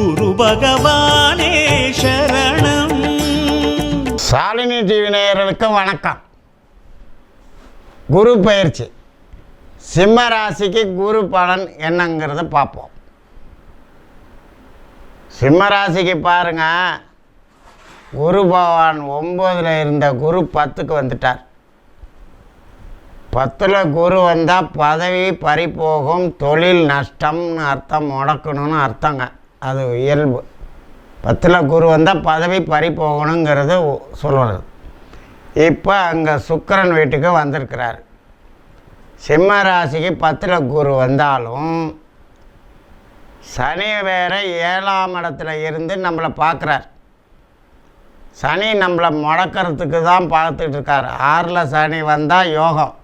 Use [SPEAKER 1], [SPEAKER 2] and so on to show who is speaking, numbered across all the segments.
[SPEAKER 1] குரு பகவானே சரணம்.
[SPEAKER 2] சாலினி டிவி நேயர்களுக்கு வணக்கம். குரு பயிற்சி. சிம்ம ராசிக்கு குரு பலன் என்னங்கிறத பார்ப்போம். சிம்ம ராசிக்கு பாருங்க. குரு பகவான் ஒம்போதில் இருந்த குரு பத்துக்கு வந்துட்டார். பத்தில் குரு வந்தால் பதவி பறிபோகும் தொழில் நஷ்டம்னு அர்த்தம் முடக்கணும்னு அர்த்தங்க. அது இயல்பு. பத்தில் குரு வந்தால் பதவி பறி போகணுங்கிறது சொல்கிறது இப்போ அங்கே சுக்கரன் வீட்டுக்கு வந்திருக்கிறார். சிம்ம ராசிக்கு பத்தில் குரு வந்தாலும் சனி வேற ஏழாம் இடத்துல இருந்து நம்மளை பார்க்குறார் சனி நம்மளை முடக்கிறதுக்கு தான் பார்த்துட்ருக்கார் ஆறில் சனி வந்தால் யோகம்.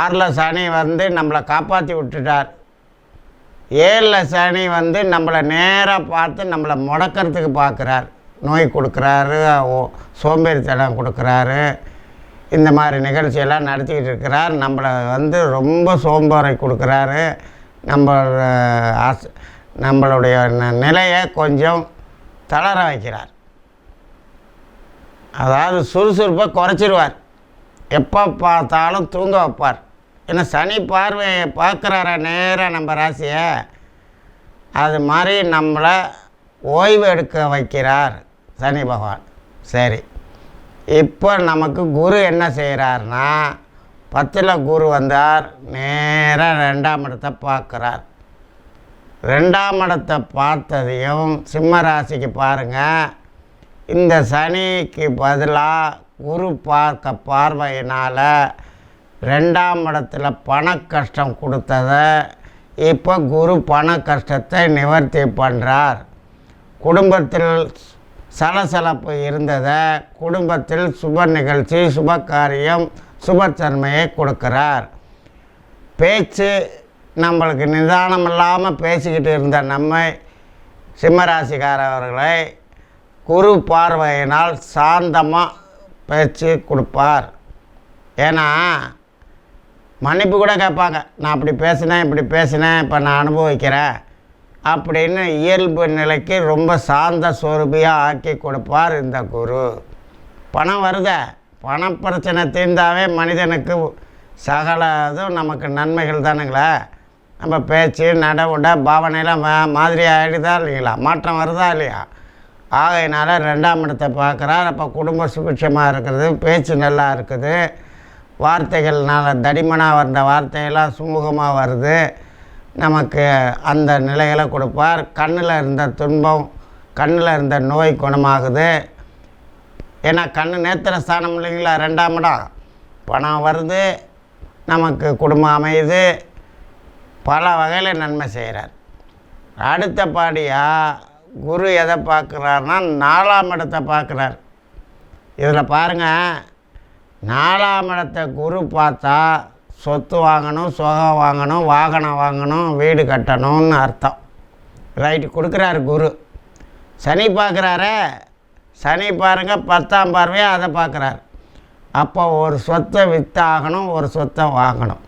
[SPEAKER 2] ஆறில் சனி வந்து நம்மளை காப்பாற்றி விட்டுட்டார். ஏழில் சனி வந்து நம்மளை நேராக பார்த்து நம்மளை முடக்கிறதுக்கு பார்க்குறார். நோய் கொடுக்குறாரு சோம்பேறித்தனம் கொடுக்குறாரு. இந்த மாதிரி நிகழ்ச்சியெல்லாம் நடத்திக்கிட்டு இருக்கிறார். நம்மளை வந்து ரொம்ப சோம்பேறி கொடுக்குறாரு. நம்ம ஆஸ் நம்மளுடைய ந- நிலையை கொஞ்சம் தளர வைக்கிறார். அதாவது சுறுசுறுப்பை குறைச்சிருவார். எப்போ பார்த்தாலும் தூங்க வைப்பார். ஏன்னா சனி பார்வையை பார்க்குறார நேராக நம்ம ராசியை. அது மாதிரி நம்மளை ஓய்வு எடுக்க வைக்கிறார் சனி பகவான். சரி. இப்போ நமக்கு குரு என்ன செய்கிறார்னா பத்தில் குரு வந்தார் நேராக ரெண்டாம் இடத்தை பார்க்குறார். ரெண்டாம் இடத்தை பார்த்ததையும் சிம்ம ராசிக்கு பாருங்கள் இந்த சனிக்கு பதிலாக குரு பார்க்க பார்வையினால் ரெண்டாம் இடத்துல பண கஷ்டம் கொடுத்ததை இப்போ குரு பண கஷ்டத்தை நிவர்த்தி பண்ணுறார் குடும்பத்தில் சலசலப்பு இருந்ததை குடும்பத்தில் சுப நிகழ்ச்சி சுப காரியம் சுபத்தன்மையை கொடுக்கிறார். பேச்சு நம்மளுக்கு நிதானம் இல்லாமல் பேசிக்கிட்டு இருந்த நம்மை சிம்மராசிக்காரவர்களை குரு பார்வையினால் சாந்தமாக பேச்சு கொடுப்பார். ஏன்னா மன்னிப்பு கூட கேட்பாங்க. நான் அப்படி பேசினேன் இப்படி பேசினேன் இப்போ நான் அனுபவிக்கிறேன் அப்படின்னு இயல்பு நிலைக்கு ரொம்ப சாந்த சொரூபியாக ஆக்கி கொடுப்பார் இந்த குரு. பணம் வருதே. பண பிரச்சனை தீர்ந்தாவே மனிதனுக்கு சகல இதுவும் நமக்கு நன்மைகள் தானுங்களே. நம்ம பேச்சு நட உட பாவனையெல்லாம் மாதிரி ஆகிடுதா இல்லைங்களா? மாற்றம் வருதா இல்லையா? ஆகையினால ரெண்டாம் இடத்தை பார்க்குறார். அப்போ குடும்ப சுபிட்சமாக இருக்கிறது பேச்சு நல்லா இருக்குது. வார்த்தைகள்னால் தடிமனாக வந்த வார்த்தையெல்லாம் சுமூகமாக வருது. நமக்கு அந்த நிலைகளை கொடுப்பார். கண்ணில் இருந்த துன்பம் கண்ணில் இருந்த நோய் குணமாகுது. ஏன்னா கண் நேத்திர ஸ்தானம் இல்லைங்களா? ரெண்டாம் இடம். பணம் வருது. நமக்கு குடும்பம் அமையுது. பல வகையில் நன்மை செய்கிறார் அடுத்த பாடியாக குரு எதை பார்க்குறாருன்னா நாலாம் இடத்தை பார்க்குறார். இதில் பாருங்கள் நாலாம் இடத்தை குரு பார்த்தா சொத்து வாங்கணும் சுகம் வாங்கணும் வாகனம் வாங்கணும் வீடு கட்டணும்னு அர்த்தம். ரைட்டு கொடுக்குறாரு குரு. சனி பார்க்குறாரு. சனி பாருங்க பத்தாம் பார்வையாக அதை பார்க்குறாரு. அப்போ ஒரு சொத்தை வித்தாகணும் ஒரு சொத்தை வாங்கணும்.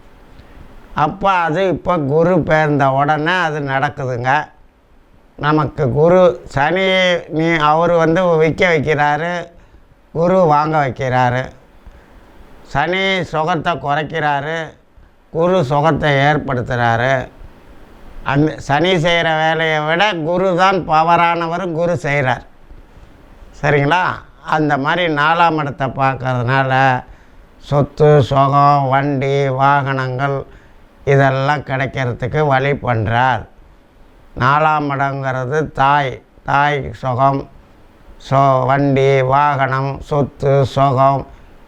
[SPEAKER 2] அப்போ அது இப்போ குரு பேர்ந்த உடனே அது நடக்குதுங்க. நமக்கு குரு சனி நீ அவர் வந்து விற்க வைக்கிறாரு குரு வாங்க வைக்கிறாரு. சனி சுகத்தை குறைக்கிறாரு குரு சுகத்தை ஏற்படுத்துகிறாரு அந்த சனி செய்கிற வேலையை விட குரு தான் பவரானவர் குரு செய்கிறார் சரிங்களா? அந்த மாதிரி நாலாம் இடத்தை பார்க்கறதுனால சொத்து சுகம் வண்டி வாகனங்கள் இதெல்லாம் கிடைக்கிறதுக்கு வழி பண்ணுறார் நாலாம் இடங்கிறது தாய் தாய் சுகம் சோ வண்டி வாகனம் சொத்து சுகம்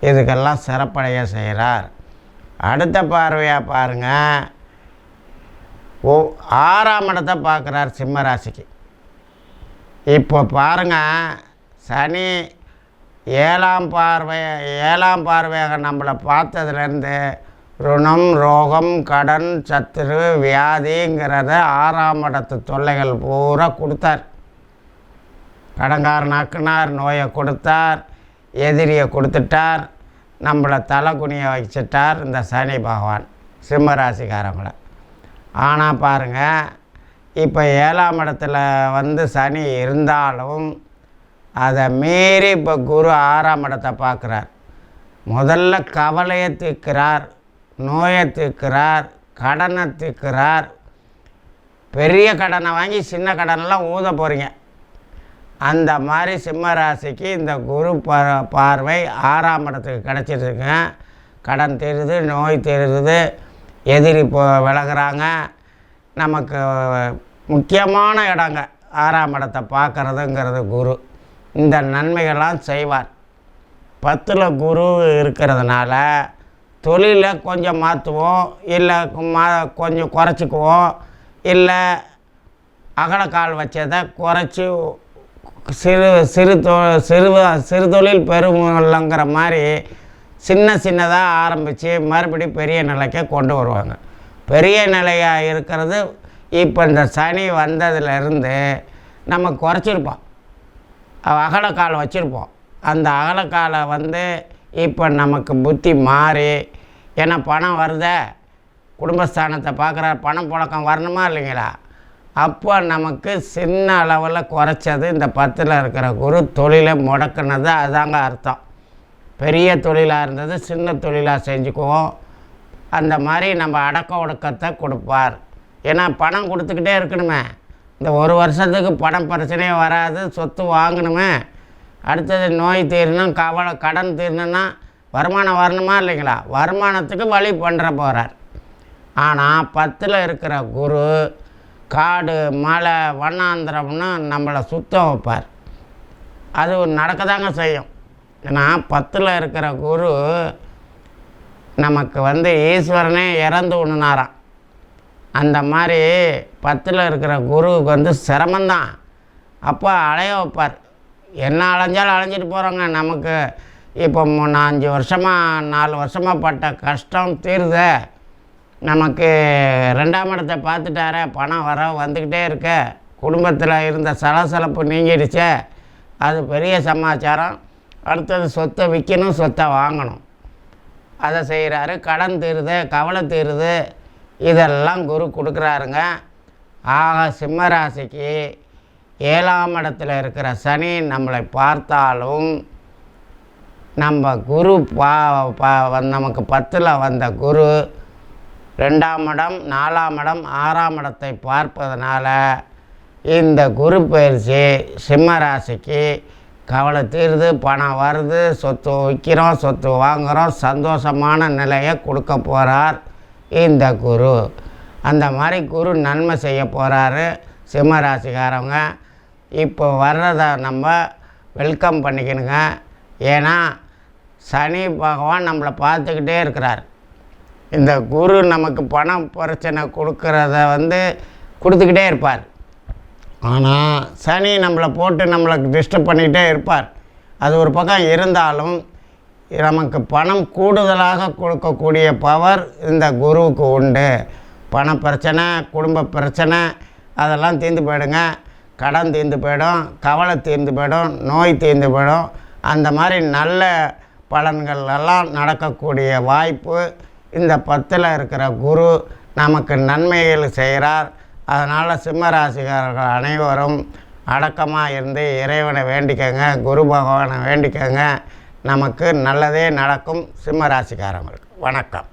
[SPEAKER 2] இதுக்கெல்லாம் சிறப்படைய செய்கிறார். அடுத்த பார்வையாக பாருங்கள் ஓ ஆறாம் இடத்தை பார்க்குறார் சிம்ம ராசிக்கு இப்போ பாருங்கள் சனி ஏழாம் பார்வை ஏழாம் பார்வையாக நம்மளை பார்த்ததுலேருந்து ருணம் ரோகம் கடன் சத்துரு வியாதிங்கிறத ஆறாம் இடத்து தொல்லைகள் பூரா கொடுத்தார். கடங்காரனாக்குனார் நோயை கொடுத்தார். எதிரியை கொடுத்துட்டார் நம்மளை தலை குனிய வச்சிட்டார் இந்த சனி பகவான் சிம்மராசிக்காரங்களை. ஆனால் பாருங்கள் இப்போ ஏழாம் இடத்துல வந்து சனி இருந்தாலும் அதை மீறி இப்போ குரு ஆறாம் இடத்தை பார்க்குறார். முதல்ல கவலையை தீர்க்கிறார் நோயை தீர்க்கிறார் கடனை தீர்க்கிறார். பெரிய கடனை வாங்கி சின்ன கடனெல்லாம் ஊத போகிறீங்க அந்த மாதிரி சிம்ம ராசிக்கு இந்த குரு பா பார்வை ஆறாம் இடத்துக்கு கிடச்சிருக்குங்க கடன் தீருது நோய் தீருது எதிரி இப்போ விலகிறாங்க. நமக்கு முக்கியமான இடங்க ஆறாம் இடத்தை பார்க்குறதுங்கிறது குரு. இந்த நன்மைகள்லாம் செய்வார். பத்தில் குரு இருக்கிறதுனால தொழிலை கொஞ்சம் மாற்றுவோம் இல்லை மா கொஞ்சம் குறைச்சிக்குவோம் இல்லை அகலக்கால் வச்சதை குறைச்சி சிறு சிறு தொ சிறு சிறு தொழில் பெருமல்லங்கிற மாதிரி சின்ன சின்னதாக ஆரம்பித்து மறுபடி பெரிய நிலைக்கு கொண்டு வருவாங்க. பெரிய நிலையாக இருக்கிறது இப்போ இந்த சனி வந்ததுலேருந்து நம்ம குறைச்சிருப்போம். அகலக்கால் வச்சுருப்போம். அந்த அகலக்காலை வந்து இப்போ நமக்கு புத்தி மாறி ஏன்னா பணம் வருதே. குடும்பஸ்தானத்தை பார்க்குற பணம் புழக்கம் வரணுமா இல்லைங்களா? அப்போ நமக்கு சின்ன அளவில் குறைச்சது இந்த பத்தில் இருக்கிற குரு தொழிலை முடக்குனது அதாங்க அர்த்தம். பெரிய தொழிலாக இருந்தது சின்ன தொழிலாக செஞ்சுக்குவோம். அந்த மாதிரி நம்ம அடக்க ஒடுக்கத்தை கொடுப்பார். ஏன்னா பணம் கொடுத்துக்கிட்டே இருக்கணுமே. இந்த ஒரு வருஷத்துக்கு பணம் பிரச்சனையே வராது சொத்து வாங்கணுமே. அடுத்தது நோய் தீரணும் கவலை கடன் தீரணும்னா வருமானம் வரணுமா இல்லைங்களா? வருமானத்துக்கு வழி பண்ணுற போகிறார் ஆனால் பத்தில் இருக்கிற குரு காடு மலை வண்ணாந்திரம்னு நம்மளை சுத்தம் வைப்பார். அது நடக்க தாங்க செய்யும். ஏன்னா பத்தில் இருக்கிற குரு நமக்கு வந்து ஈஸ்வரனே இறந்து உண்ணுனாராம். அந்த மாதிரி பத்தில் இருக்கிற குருவுக்கு வந்து சிரமந்தான் அப்போ அலைய வைப்பார். என்ன அலைஞ்சாலும் அலைஞ்சிட்டு போகிறோங்க நமக்கு இப்போ மூணு நான் அஞ்சு வருஷமாக நாலு வருஷமாக பட்ட கஷ்டம் தீருதே. நமக்கு ரெண்டாம் இடத்தை பார்த்துட்டார பணம் வர வந்துக்கிட்டே இருக்க. குடும்பத்தில் இருந்த சலசலப்பு நீங்கிடுச்சே. அது பெரிய சமாச்சாரம். அடுத்தது சொத்தை விற்கணும் சொத்தை வாங்கணும். அதை செய்கிறாரு கடன் தீருது கவலை தீருது. இதெல்லாம் குரு கொடுக்குறாருங்க. ஆக சிம்மராசிக்கு ஏழாம் இடத்துல இருக்கிற சனி நம்மளை பார்த்தாலும் நம்ம குரு பா நமக்கு பத்தில் வந்த குரு ரெண்டாம் இடம் நாலாம் இடம் ஆறாம் இடத்தை பார்ப்பதனால இந்த குரு பயிற்சி சிம்ம ராசிக்கு கவலை தீருது பணம் வருது சொத்து விற்கிறோம் சொத்து வாங்குகிறோம் சந்தோஷமான நிலையை கொடுக்க போகிறார் இந்த குரு. அந்த மாதிரி குரு நன்மை செய்ய போகிறாரு சிம்ம ராசிக்காரவங்க இப்போ வர்றதை நம்ம வெல்கம் பண்ணிக்கணுங்க. ஏன்னா சனி பகவான் நம்மளை பார்த்துக்கிட்டே இருக்கிறார். இந்த குரு நமக்கு பணம் பிரச்சனை கொடுக்கறத வந்து கொடுத்துக்கிட்டே இருப்பார். ஆனால் சனி நம்மளை போட்டு நம்மளுக்கு டிஸ்டர்ப் பண்ணிக்கிட்டே இருப்பார். அது ஒரு பக்கம் இருந்தாலும் நமக்கு பணம் கூடுதலாக கொடுக்கக்கூடிய பவர் இந்த குருவுக்கு உண்டு. பண பிரச்சனை குடும்ப பிரச்சனை அதெல்லாம் தீர்ந்து போயிடுங்க. கடன் தீர்ந்து போயிடும் கவலை தீர்ந்து போயிடும் நோய் தீர்ந்து போயிடும். அந்த மாதிரி நல்ல பலன்கள் எல்லாம் நடக்கக்கூடிய வாய்ப்பு இந்த பத்தில் இருக்கிற குரு நமக்கு நன்மைகள் செய்கிறார். அதனால் சிம்மராசிக்காரர்கள் அனைவரும் அடக்கமாக இருந்து இறைவனை வேண்டிக்கங்க குரு பகவானை வேண்டிக்கங்க. நமக்கு நல்லதே நடக்கும் சிம்மராசிக்காரங்களுக்கு. வணக்கம்.